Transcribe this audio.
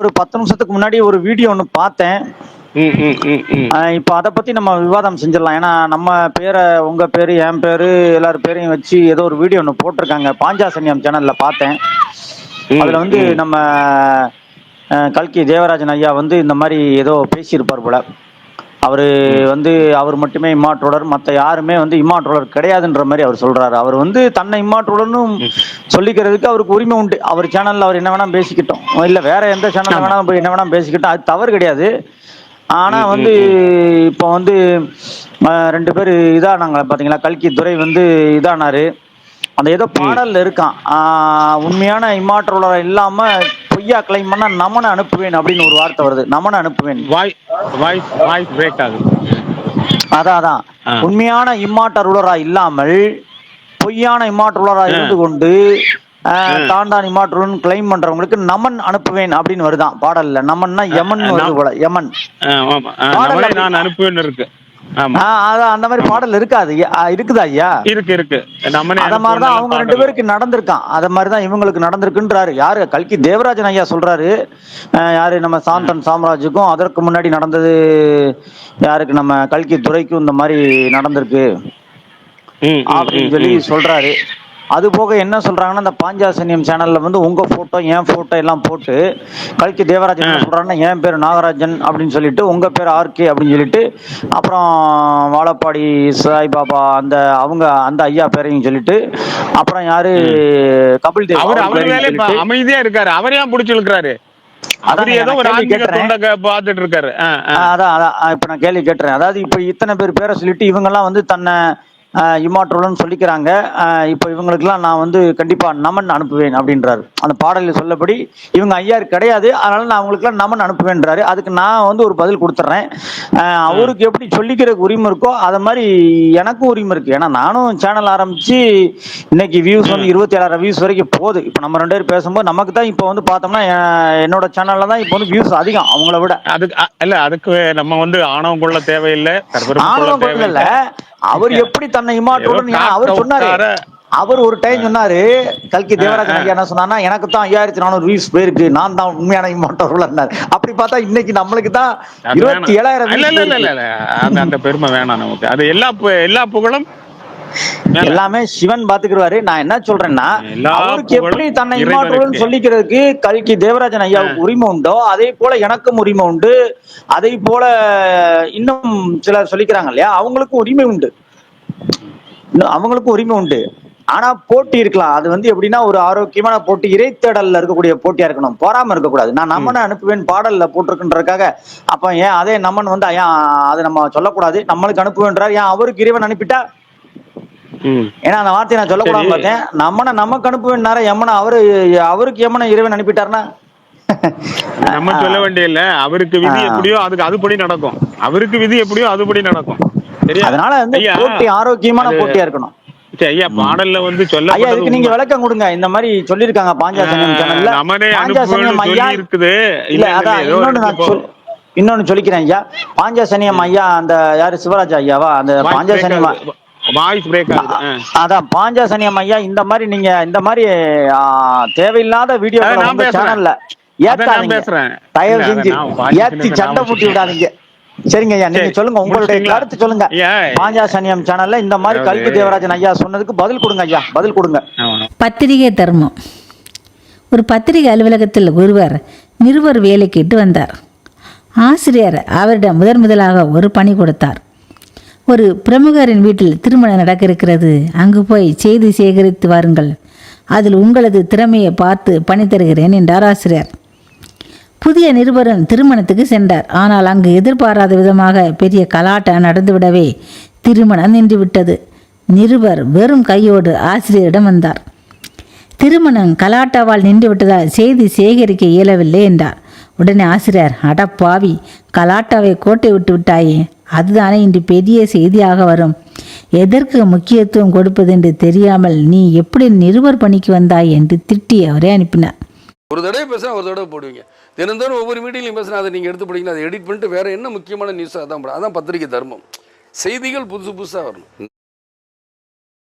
ஒரு பத்து நிமிஷத்துக்கு முன்னாடி ஒரு வீடியோ ஒன்று பார்த்தேன். இப்போ அதை பற்றி நம்ம விவாதம் செஞ்சிடலாம். ஏன்னா நம்ம பேரை உங்கள் பேர் என் பேர் எல்லார் பேரையும் வச்சு ஏதோ ஒரு வீடியோ ஒன்று போட்டிருக்காங்க. பாஞ்சாசன்யம் சேனலில் பார்த்தேன். அதில் வந்து. நம்ம கல்கி தேவராஜன் ஐயா வந்து இந்த மாதிரி ஏதோ பேசியிருப்பார் போல. அவர் வந்து அவர் மட்டுமே இம்மாற்றோடர் மற்ற யாருமே வந்து இம்மாற்றோடர் கிடையாதுன்ற மாதிரி அவர் சொல்றாரு. அவர் வந்து தன்னை இம்மாற்றோடர்னு சொல்லிக்கிறதுக்கு அவருக்கு உரிமை உண்டு. அவர் சேனல்ல அவர் என்ன வேணா பேசிக்கிட்டோம். இல்ல வேற எந்த சேனல்ல வேணா போய் என்ன வேணா பேசிக்கிட்டோம். அது தவறு கிடையாது. ஆனா வந்து இப்போ வந்து ரெண்டு பேர் இதானாங்க. பாத்தீங்களா? கல்கி துரை வந்து இதானாரு. அந்த ஏதோ பாடல்ல இருக்கான். உண்மையான இம்மாற்றோட இல்லாம பொய்யா கிளைம் பண்ணா நமனை அனுப்புவேன் அப்படின்னு ஒரு வார்த்தை வருது. நமனை அனுப்புவேன். வாய் வாய்ஸ் வாய்ஸ் பிரேக் ஆகுது. அதான் அதான். உண்மையான இம்மாற்றருளரா இல்லாமல் பொய்யான இம்மாற்றருளரா இருந்து கொண்டு தான் தான் இம்மாற்றுடன் கிளைம் பண்றவங்களுக்கு நமன் அனுப்புவேன் அப்படின்னு வருதான். பாடல்ல நமன்னா யமன் வருது போல யமன். நான் அனுப்புவேன்னு இருக்கு. அந்த மாதிரி பாடல் இருக்காது. இருக்குதா ஐயா? இருக்கு இருக்கு. அத மாதிரிதான் அவங்க ரெண்டு பேருக்கு நடந்திருக்கான். அத மாதிரிதான் இவங்களுக்கு நடந்திருக்குன்றாரு. யாரு? கல்கி தேவராஜன் ஐயா சொல்றாரு. யாரு? நம்ம சாந்தன் சாம்ராஜுக்கும் அதற்கு முன்னாடி நடந்தது யாருக்கு? நம்ம கல்கி துரைக்கும் இந்த மாதிரி நடந்திருக்கு. அப்படின்னு சொல்லி சொல்றாரு. அது போக என்ன சொல்றாங்கன்னா இந்த பாஞ்சாசன்யம் சேனல்ல வந்து உங்க போட்டோ என் போட்டோ எல்லாம் போட்டு கல்கி தேவராஜன் என்ன சொல்றாருன்னா என் பேர் நாகராஜன் அப்படின்னு சொல்லிட்டு உங்க பேர் ஆர்கே அப்படின்னு சொல்லிட்டு அப்புறம் வாழப்பாடி சாய்பாபா அந்த அவங்க அந்த ஐயா பேரையும் சொல்லிட்டு அப்புறம் யாரு? கபில் தேவ் அவர் அவர் அமைதியா இருக்காரு. அவர் ஏன் புடிச்சு இழுக்கிறாரு? அவர் அதான் ஏதோ ஒரு ஆன்மீக. தொண்டக பாத்துட்டு இருக்காரு. அதான் அதான். இப்ப நான் கேள்வி கேட்டுறேன். அதாவது இப்ப இத்தனை பேர் பேரை சொல்லிட்டு இவங்கெல்லாம் வந்து தன்னை இமாற்றோலன்னு சொல்லிக்கிறாங்க. இப்ப இவங்களுக்கெல்லாம் நான் வந்து கண்டிப்பா நமன் அனுப்புவேன் அப்படின்றாரு. அந்த பாடலில் சொல்லபடி இவங்க ஐயார் கிடையாது அதனால நான் அவங்களுக்குலாம் நமன் அனுப்புவேன்றாரு. அதுக்கு நான் வந்து ஒரு பதில் கொடுத்துட்றேன். அவருக்கு எப்படி சொல்லிக்கிறதுக்கு உரிமை இருக்கோ அத மாதிரி எனக்கும் உரிமை இருக்கு. ஏன்னா நானும் சேனல் ஆரம்பிச்சு இன்னைக்கு வியூஸ் வந்து இருபத்தி ஏழாயிரம் வியூஸ் வரைக்கும் போகுது. இப்போ நம்ம ரெண்டு பேரும் பேசும்போது நமக்கு தான் இப்போ வந்து பார்த்தோம்னா என்னோட சேனல்ல தான் இப்போ வந்து வியூஸ் அதிகம் அவங்கள விட. அதுக்கு இல்ல அதுக்கு நம்ம வந்து ஆணவம் கொள்ள தேவையில்லை கொள்ள ஆணவம் தேவையில்லை. அவர் எப்படி தன்னை ஏதோ அவர் சொன்னாரு. அவர் ஒரு டைம் சொன்னாரு கல்கி தேவராஜன் ஐயா என்ன சொன்னார்னா எனக்கு தான் ஐயாயிரத்தி நானூறு வியூஸ் போயிருக்கு நான் தான் உண்மையான இமாற்றோர் அப்படி பார்த்தா இன்னைக்கு நம்மளுக்கு தான் இருபத்தி. ஏழாயிரம் அந்த பெருமை வேணாம் நமக்கு அது எல்லா எல்லா புகழும். எல்லாமே சிவன் பாத்துக்கிறாரு நான் என்ன சொல்றேன்னா அவருக்கு எப்படி தன்னை. இமாற்றோர்னு சொல்லிக்கிறதுக்கு கல்கி தேவராஜன் ஐயாவுக்கு உரிமை உண்டோ அதே போல எனக்கும் உரிமை உண்டு. அதே போல இன்னும் சிலர் சொல்லிக்கிறாங்க இல்லையா? அவங்களுக்கும் உரிமை உண்டு. அவங்களுக்கும் உரிமை உண்டு. ஆனா போட்டி இருக்கலாம். அது வந்து எப்படின்னா ஒரு ஆரோக்கியமான போட்டி. இறைத்தேடல்ல இருக்கக்கூடிய போட்டியா இருக்கணும். போராம இருக்கக்கூடாது. நான் நம்மனை அனுப்புவேன்? பாடல்ல போட்டிருக்குன்றதுக்காக. அப்ப ஏன் அதே நம்மன் வந்து ஏன் அதை நம்ம சொல்லக்கூடாது? நம்மளுக்கு அனுப்புவேன்றார். ஏன் அவருக்கு இறைவன் அனுப்பிட்டா. ஏன்னா அந்த வார்த்தையை நான் சொல்லக்கூடாது. பார்த்தேன். நம்மனை நமக்கு அனுப்புவேன்னார எம்மனை அவரு அவருக்கு எம்மனை இறைவன் அனுப்பிட்டாருன்னா? நம்ம சொல்ல வேண்டிய இல்ல அவருக்கு விதி. எப்படியோ அதுக்கு அதுபடி நடக்கும். அவருக்கு விதி எப்படியோ அதுபடி நடக்கும். சரியா? அதனால வந்து ஐயா, போட்டி ஆரோக்கியமான போட்டியா இருக்கணும். ஐயா பாடல்ல வந்து ஐயா சொல்லப்பட்டது இதுக்கு நீங்க. விளக்கம் கொடுங்க. இந்த மாதிரி சொல்லிருக்காங்க பாஞ்சாசனியம் சேனல்ல நமனே ஐயா. சொல்லி இருக்குது இல்ல அதான் இன்னொன்னு நான் இன்னொன்னு சொல்லிக்கிறேன் ஐயா. பாஞ்சாசனியம் ஐயா அந்த யாரு சிவராஜ் ஐயாவா? அந்த பாஞ்சாசனியம் ஆகுது. Voice break. அதான் பாஞ்சாசனியம் ஐயா இந்த மாதிரி நீங்க இந்த மாதிரி தேவையில்லாத வீடியோ. சேனல்ல ஏத்தாதீங்க பேசுறேன். தயவு செஞ்சு ஏத்தி சண்டை மூட்டி விடாதீங்க சரிங்க ஐயா நீங்க சொல்லுங்க உங்களுடைய? கருத்து சொல்லுங்க ஐயா, பாஞ்சாசனியம் சேனல்ல இந்த மாதிரி கல்வி தேவராஜன் ஐயா சொன்னதுக்கு பதில் கொடுங்க ஐயா பதில் கொடுங்க. பத்திரிகை தர்மம் ஒரு பத்திரிகை அலுவலகத்தில் ஒருவர் நிருபர் வேலை கேட்டு வந்தார் ஆசிரியர் அவரிடம் முதன் முதலாக ஒரு பணி கொடுத்தார் ஒரு பிரமுகரின் வீட்டில் திருமணம் நடக்க இருக்கிறது அங்கு போய் செய்தி சேகரித்து வாருங்கள். அதில் உங்களது திறமையை பார்த்து பணி தருகிறேன் என்றார் ஆசிரியர். புதிய நிருபரும் திருமணத்துக்கு சென்றார். ஆனால் அங்கு எதிர்பாராத விதமாக பெரிய கலாட்டம் நடந்துவிடவே திருமணம் நின்றுவிட்டது. நிருபர் வெறும் கையோடு ஆசிரியரிடம் வந்தார். திருமணம் கலாட்டாவால் நின்றுவிட்டதால் செய்தி சேகரிக்க இயலவில்லை என்றார். உடனே ஆசிரியர் அட பாவி கலாட்டாவை கோட்டை விட்டு விட்டாயே! அதுதானே இன்று பெரிய செய்தியாக வரும். எதற்கு முக்கியத்துவம் கொடுப்பது என்று தெரியாமல் நீ எப்படி நிருபர் பணிக்கு வந்தாய் என்று திட்டி அவரே அனுப்பினார். ஒரு தடவை பேசினா ஒரு தடவை போடுவீங்க. தினந்தோறும் ஒவ்வொரு மீட்டிங்லையும் பேசினா அதை நீங்கள் எடுத்து படிக்கணும் அதை எடிட் பண்ணிட்டு வேறு என்ன முக்கியமான நியூஸ் அதான் அதான் பத்திரிகை தர்மம். செய்திகள் புதுசு புதுசாக வரணும்.